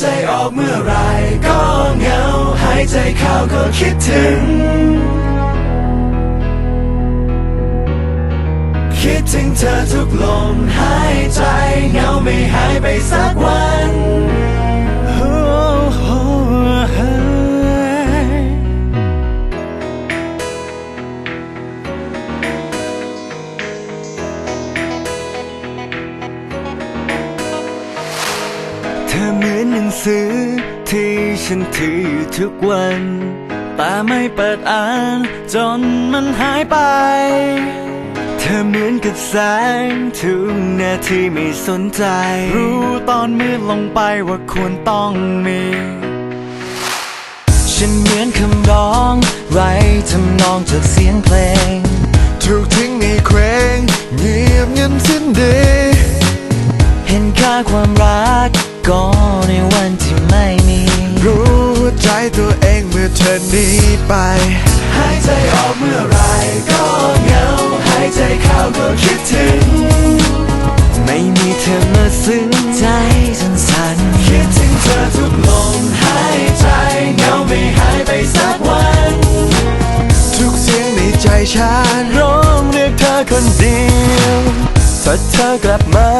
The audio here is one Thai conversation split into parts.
ใจออกเมื่อไรก็เหงา หายใจเข้าก็คิดถึง คิดถึงเธอทุกลมหายใจเหงาไม่หายไปสักวัน ธอเหมือนหนังสือที่ฉันถืออยู่ทุกวัน แต่ไม่เปิดอ่านจนมันหายไป เธอเหมือนกับแสงทุกนาทีไม่สนใจ รู้ตอนมืดลงไปว่าควรต้องมี ฉันเหมือนคำร้องไร้ทำนองจากเสียงเพลง ถูกทิ้งในเคว้งเงียบเงันสิ้นดี นีไป หายใจออกเมื่อไรก็เหงา หายใจเข้าก็คิดถึง ไม่มีเธอมาซึ้งใจสันสันคิดถึงเธอทุกลมหายใจเหงาไม่หายไปสักวัน ทุกเสียงในใจฉันร้องเรียกเธอคนเดียวถ้าเธอกลับมา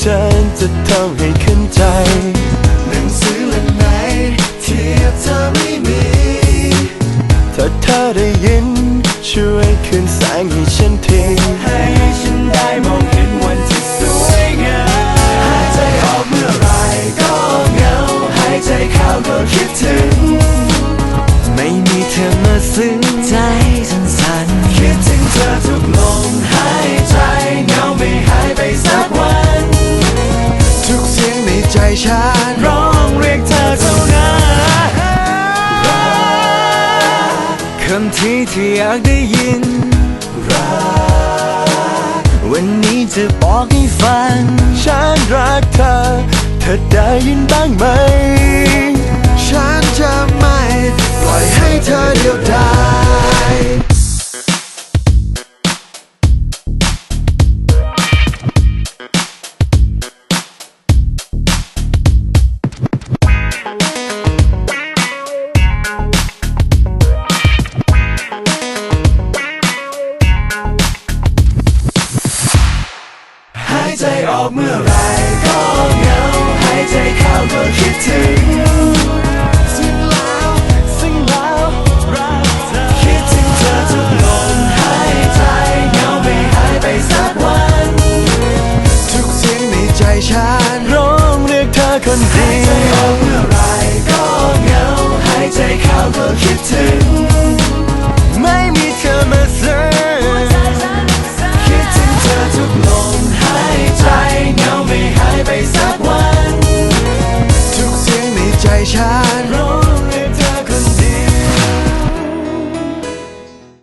ฉันจะทำให้ขึ้นใจ หนังสือเล่มไหนที่ ใจฉันร้องเรียกเธอเท่านั้นคำที่ที่อยากได้ยินรวันนี้จะบอกให้ฟัง ฉันรักเธอ เธอได้ยินบ้างไหม ฉัน เมื่อไหร เ